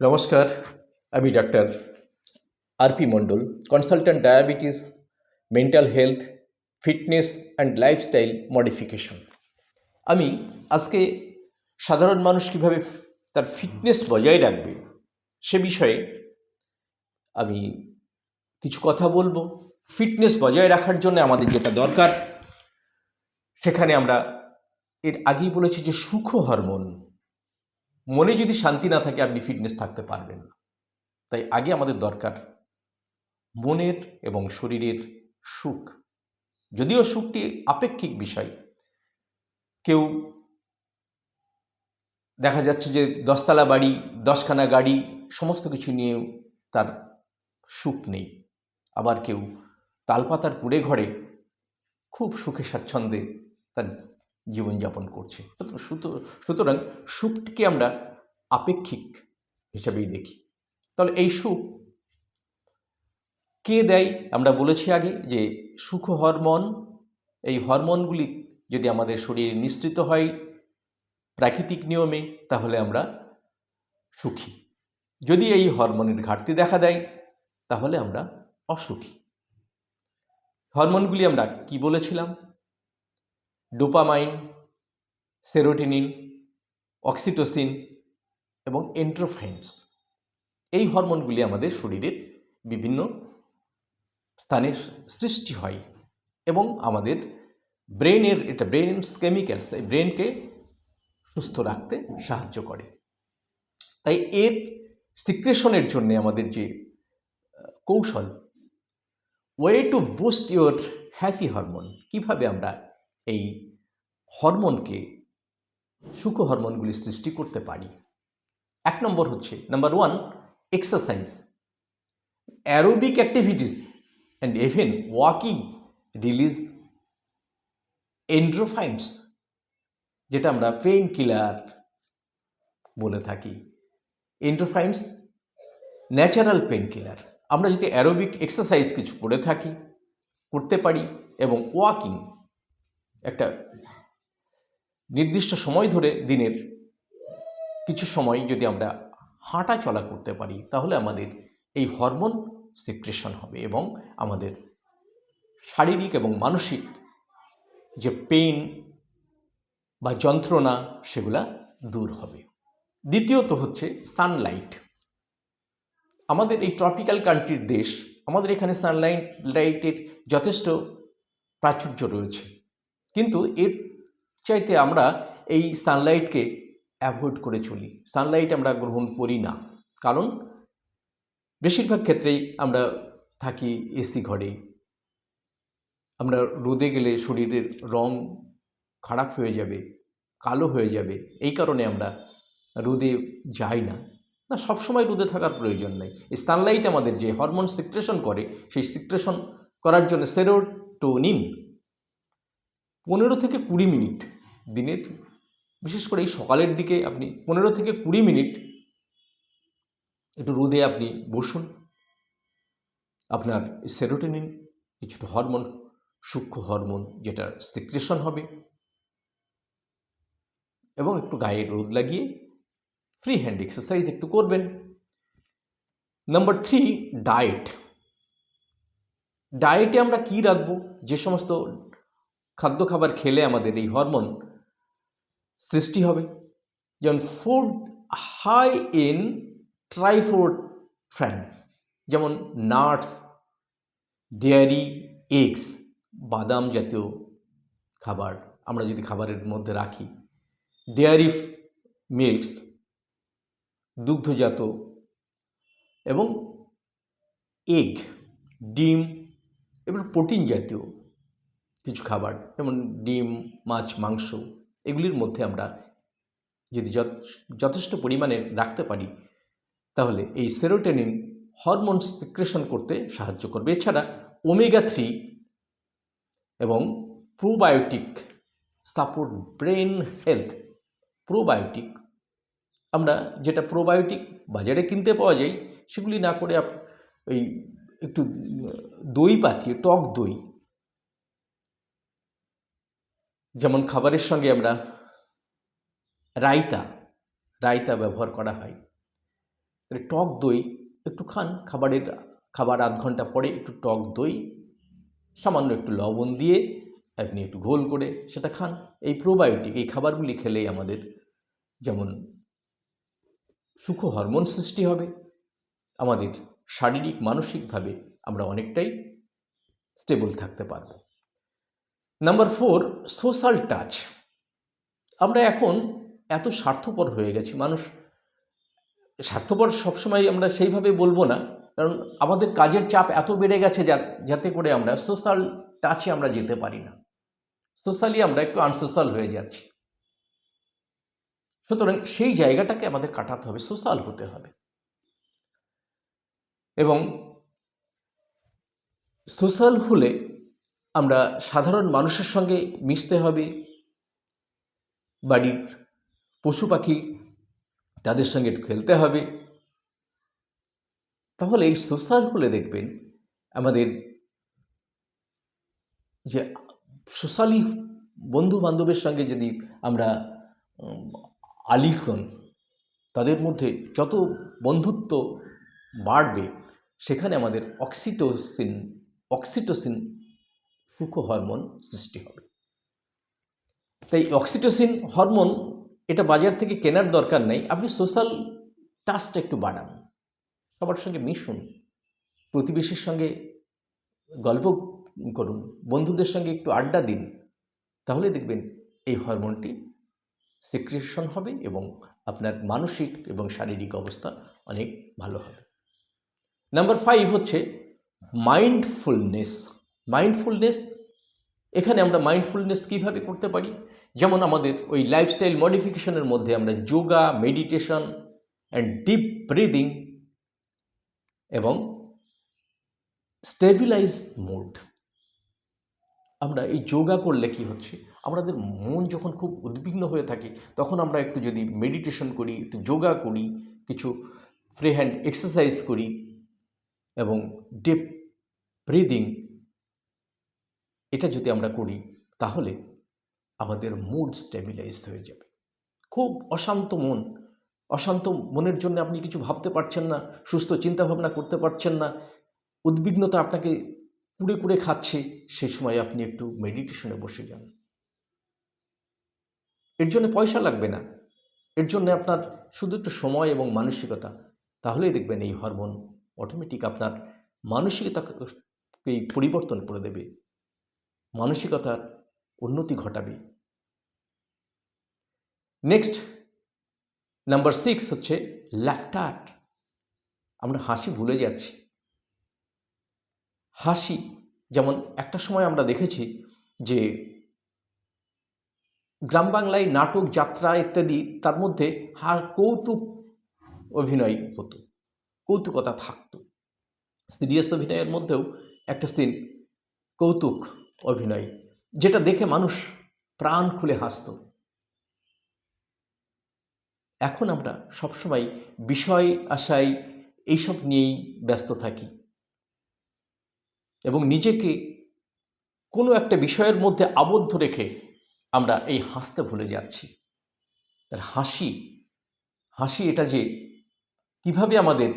নমস্কার, আমি doctor RP Mondal consultant diabetes mental health fitness and lifestyle modification আমি আজকে সাধারণ মানুষ কীভাবে তার ফিটনেস বজায় রাখবে সে বিষয়ে আমি কিছু কথা বলব। ফিটনেস বজায় রাখার জন্য আমাদের যেটা দরকার, সেখানে আমরা এর আগেই বলেছি যে সুখ হরমোন মনে যদি শান্তি না থাকে, আপনি ফিটনেস থাকতে পারবেন না। তাই আগে আমাদের দরকার মনের এবং শরীরের সুখ। যদিও সুখটি আপেক্ষিক বিষয়, কেউ দেখা যাচ্ছে যে দশতলা বাড়ি, দশখানা গাড়ি, সমস্ত কিছু নিয়েও তার সুখ নেই। আবার কেউ তালপাতার কুড়ে ঘরে খুব সুখে স্বাচ্ছন্দ্যে তার জীবনযাপন করছে। সুত- সুত- সুতরাং সুখকে আমরা আপেক্ষিক হিসাবেই দেখি। তাহলে এই সুখ কে দেয়? আমরা বলেছি আগে যে সুখ হরমোন, এই হরমোনগুলি যদি আমাদের শরীরে নিঃসৃত হয় প্রাকৃতিক নিয়মে, তাহলে আমরা সুখী। যদি এই হরমোনের ঘাটতি দেখা দেয়, তাহলে আমরা অসুখী। হরমোনগুলি আমরা কি বলেছিলাম? ডোপামাইন, সেরোটিনিন, অক্সিটোসিন এবং এন্ট্রোফাইন্স। এই হরমোনগুলি আমাদের শরীরের বিভিন্ন স্থানে সৃষ্টি হয় এবং আমাদের ব্রেনের, এটা ব্রেন কেমিক্যালস, তাই ব্রেনকে সুস্থ রাখতে সাহায্য করে। তাই এর সিক্রেশনের জন্য আমাদের যে কৌশল way to boost your happy hormone কীভাবে আমরা এই হরমোনকে সুখ হরমোনগুলি সৃষ্টি করতে পারি। এক নম্বর হচ্ছে number one exercise aerobic activities and even walking release endorphins যেটা আমরা পেইন কিলার বলে থাকি। এন্ড্রোফাইন্স ন্যাচারাল পেন কিলার আমরা যদি অ্যারোবিক এক্সারসাইজ কিছু করে থাকি, করতে পারি এবং ওয়াকিং একটা নির্দিষ্ট সময় ধরে দিনের কিছু সময় যদি আমরা হাঁটা চলা করতে পারি, তাহলে আমাদের এই হরমোন সিক্রেশন হবে এবং আমাদের শারীরিক এবং মানসিক যে পেইন বা যন্ত্রণা, সেগুলা দূর হবে। দ্বিতীয়ত হচ্ছে সানলাইট আমাদের এই ট্রপিক্যাল কান্ট্রির দেশ, আমাদের এখানে সানলাইট লাইটের যথেষ্ট প্রাচুর্য রয়েছে। কিন্তু এর চাইতে আমরা এই সানলাইটকে অ্যাভয়েড করে চলি। সানলাইট আমরা গ্রহণ করি না। কারণ বেশিরভাগ ক্ষেত্রেই আমরা থাকি এসি ঘরে। আমরা রোদে গেলে শরীরের রং খারাপ হয়ে যাবে, কালো হয়ে যাবে। এই কারণে আমরা রোদে যাই না। না, সবসময় রোদে থাকার প্রয়োজন নেই। সানলাইট আমাদের যে হরমোন সিক্রেশন করে, সেই সিক্রেশন করার জন্য সেরোটোনিন পনেরো থেকে কুড়ি মিনিট দিনের, বিশেষ করে এই সকালের দিকে আপনি পনেরো থেকে কুড়ি মিনিট একটু রোদে আপনি বসুন। আপনার সেরোটোনিন, কিছুটা হরমোন, সূক্ষ্ম হরমোন, যেটা সিক্রেশন হবে। এবং একটু গায়ে রোদ লাগিয়ে ফ্রি হ্যান্ড এক্সারসাইজ একটু করবেন। নাম্বার থ্রি ডায়েট ডায়েটে আমরা কি রাখব? যে সমস্ত খাদ্য খাবার খেলে আমাদের এই হরমোন সৃষ্টি হবে। যেমন food high in tryptophan যেমন নাটস ডেয়ারি এগস বাদাম জাতীয় খাবার আমরা যদি খাবারের মধ্যে রাখি। ডেয়ারি মিল্কস দুগ্ধজাত এবং এগ ডিম এবং প্রোটিন জাতীয় কিছু খাবার, যেমন ডিম, মাছ, মাংস, এগুলির মধ্যে আমরা যদি যথ- যথেষ্ট পরিমাণে রাখতে পারি, তাহলে এই সেরোটেনিন হরমোন সিক্রেশন করতে সাহায্য করবে। এছাড়া ওমেগা থ্রি এবং probiotic support brain health, probiotic, আমরা যেটা প্রোবায়োটিক বাজারে কিনতে পাওয়া যায়, সেগুলি না করে ওই একটু দই পাতিয়ে টক দই যেমন খাবারের সঙ্গে আমরা রায়তা রায়তা ব্যবহার করা হয়। টক দই, একটু খান, খাবারের, খাবার আধ ঘণ্টা পরে একটু টক দই, সামান্য একটু লবণ দিয়ে আপনি একটু ঘোল করে সেটা খান। এই প্রোবায়োটিক এই খাবারগুলি খেলেই আমাদের যেমন সুখ হরমোন সৃষ্টি হবে, আমাদের শারীরিক, মানসিকভাবে আমরা অনেকটাই স্টেবল থাকতে পারব। নাম্বার ফোর সোশ্যাল টাচ আমরা এখন এত স্বার্থপর হয়ে গেছি। মানুষ স্বার্থপর সবসময় আমরা সেইভাবে বলব না। কারণ আমাদের কাজের চাপ এত বেড়ে গেছে যা- যাতে করে আমরা সোশ্যাল টাচে আমরা যেতে পারি না। সোশ্যালি আমরা একটু আনসোশ্যাল হয়ে যাচ্ছি। সুতরাং সেই জায়গাটাকে আমাদের কাটাতে হবে সোশ্যাল হতে হবে। এবং সোশ্যাল হলে আমরা সাধারণ মানুষের সঙ্গে মিশতে হবে। বাড়ির পশু পাখি তাদের সঙ্গে একটু খেলতে হবে। তাহলে এই সোশ্যাল হলে দেখবেন আমাদের যে সোশ্যালি বন্ধু বান্ধবের সঙ্গে যদি আমরা আলিঙ্গন, তাদের মধ্যে যত বন্ধুত্ব বাড়বে, সেখানে আমাদের অক্সিটোসিন অক্সিটোসিন সুখ হরমোন সৃষ্টি হবে। তাই অক্সিটোসিন হরমোন এটা বাজার থেকে কেনার দরকার নেই। আপনি সোশ্যাল টাচটা একটু বাড়ান। সবার সঙ্গে মিশুন। প্রতিবেশীর সঙ্গে গল্প করুন। বন্ধুদের সঙ্গে একটু আড্ডা দিন। তাহলে দেখবেন এই হরমোনটি সিক্রেশন হবে এবং আপনার মানসিক এবং শারীরিক অবস্থা অনেক ভালো হবে। নাম্বার ফাইভ হচ্ছে মাইন্ডফুলনেস মাইন্ডফুলনেস এখানে আমরা মাইন্ডফুলনেস কীভাবে করতে পারি? যেমন আমাদের ওই লাইফস্টাইল মডিফিকেশনের মধ্যে আমরা yoga meditation and deep breathing এবং স্টেবিলাইজ মুড আমরা এই যোগা করলে কি হচ্ছে? আমাদের মন যখন খুব উদ্বিগ্ন হয়ে থাকে, তখন আমরা একটু যদি মেডিটেশন করি, একটু যোগা করি, কিছু ফ্রি হ্যান্ড এক্সারসাইজ করি এবং ডিপ ব্রিদিং এটা যদি আমরা করি, তাহলে আমাদের মুড স্টেবিলাইজ হয়ে যাবে। খুব অশান্ত মন। অশান্ত মনের জন্য আপনি কিছু ভাবতে পারছেন না, সুস্থ চিন্তাভাবনা করতে পারছেন না। উদ্বিগ্নতা আপনাকে কুড়ে কুড়ে খাচ্ছে সেই সময় আপনি একটু মেডিটেশনে বসে যান। এর জন্য পয়সা লাগবে না। এর জন্য আপনার শুধু একটু সময় এবং মানসিকতা, তাহলেই দেখবেন এই হরমোন অটোমেটিক আপনার মানসিকতাকেই পরিবর্তন করে দেবে। মানসিকতার উন্নতি ঘটাবে। নেক্সট নাম্বার সিক্স হচ্ছে ল্যাফটার আমরা হাসি ভুলে যাচ্ছি। হাসি, যেমন একটা সময় আমরা দেখেছি যে গ্রাম বাংলায় নাটক, যাত্রা ইত্যাদি, তার মধ্যে হার কৌতুক অভিনয় হতো। কৌতুকতা থাকতো। সিরিয়াস অভিনয়ের মধ্যেও একটা সিন কৌতুক। অভিনয়, যেটা দেখে মানুষ প্রাণ খুলে হাসত। এখন আমরা সবসময় বিষয় আশায় এইসব নিয়েই ব্যস্ত থাকি। এবং নিজেকে কোনো একটা বিষয়ের মধ্যে আবদ্ধ রেখে আমরা এই হাসতে ভুলে যাচ্ছি। তার হাসি হাসি এটা যে কীভাবে আমাদের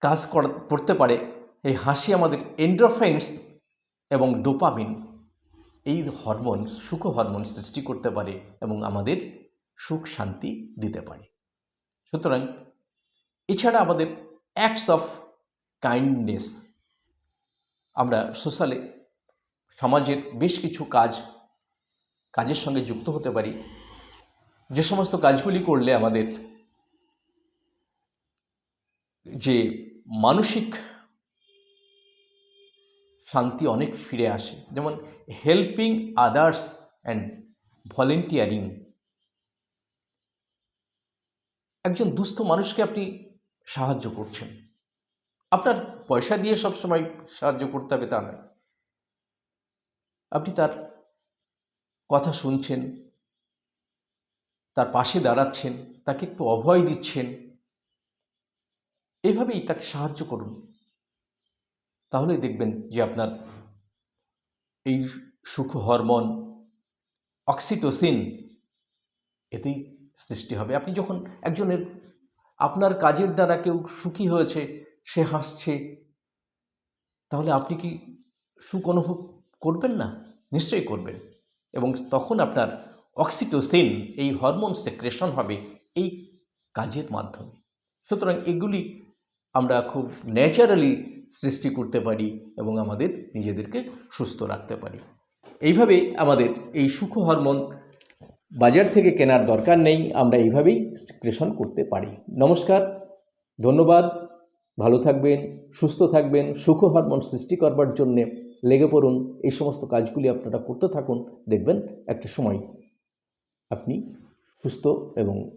কাজ কর- করতে পারে, এই হাসি আমাদের এন্ড্রোফাইন্স এবং ডোপামিন, এই হরমোন সুখ হরমোন সৃষ্টি করতে পারে এবং আমাদের সুখ শান্তি দিতে পারে। সুতরাং এছাড়া আমাদের অ্যাক্টস অফ কাইন্ডনেস আমরা সোশ্যালে সমাজের বেশ কিছু কাজ, কাজের সঙ্গে যুক্ত হতে পারি। যে সমস্ত কাজগুলি করলে আমাদের যে মানসিক শান্তি অনেক ফিরে আসে। যেমন হেল্পিং আদার্স অ্যান্ড ভলেন্টিয়ারিং একজন দুস্থ মানুষকে আপনি সাহায্য করছেন। আপনার পয়সা দিয়ে সবসময় সাহায্য করতে হবে তা নয়। আপনি তার কথা শুনছেন, তার পাশে দাঁড়াচ্ছেন, তাকে একটু অভয় দিচ্ছেন। এভাবেই তাকে সাহায্য করুন। তাহলে দেখবেন যে আপনার এই সুখ হরমোন, অক্সিটোসিন এতেই সৃষ্টি হবে। আপনি যখন একজনের, আপনার কাজের দ্বারা কেউ সুখী হয়েছে, সে হাসছে, তাহলে আপনি কি সুখ অনুভব করবেন না? নিশ্চয়ই করবেন। এবং তখন আপনার অক্সিটোসিন, এই হরমোন সেক্রেশন হবে এই কাজের মাধ্যমে। সুতরাং এগুলি আমরা খুব ন্যাচারালি সৃষ্টি করতে পারি এবং আমাদের নিজেদেরকে সুস্থ রাখতে পারি। এইভাবে আমাদের এই সুখ হরমোন বাজার থেকে কেনার দরকার নেই, আমরা এইভাবেই সিক্রেশন করতে পারি। নমস্কার, ধন্যবাদ, ভালো থাকবেন, সুস্থ থাকবেন, সুখ হরমোন সৃষ্টি করবার জন্যে লেগে পড়ুন, এই সমস্ত কাজগুলি আপনারা করতে থাকুন, দেখবেন একটা সময় আপনি সুস্থ এবং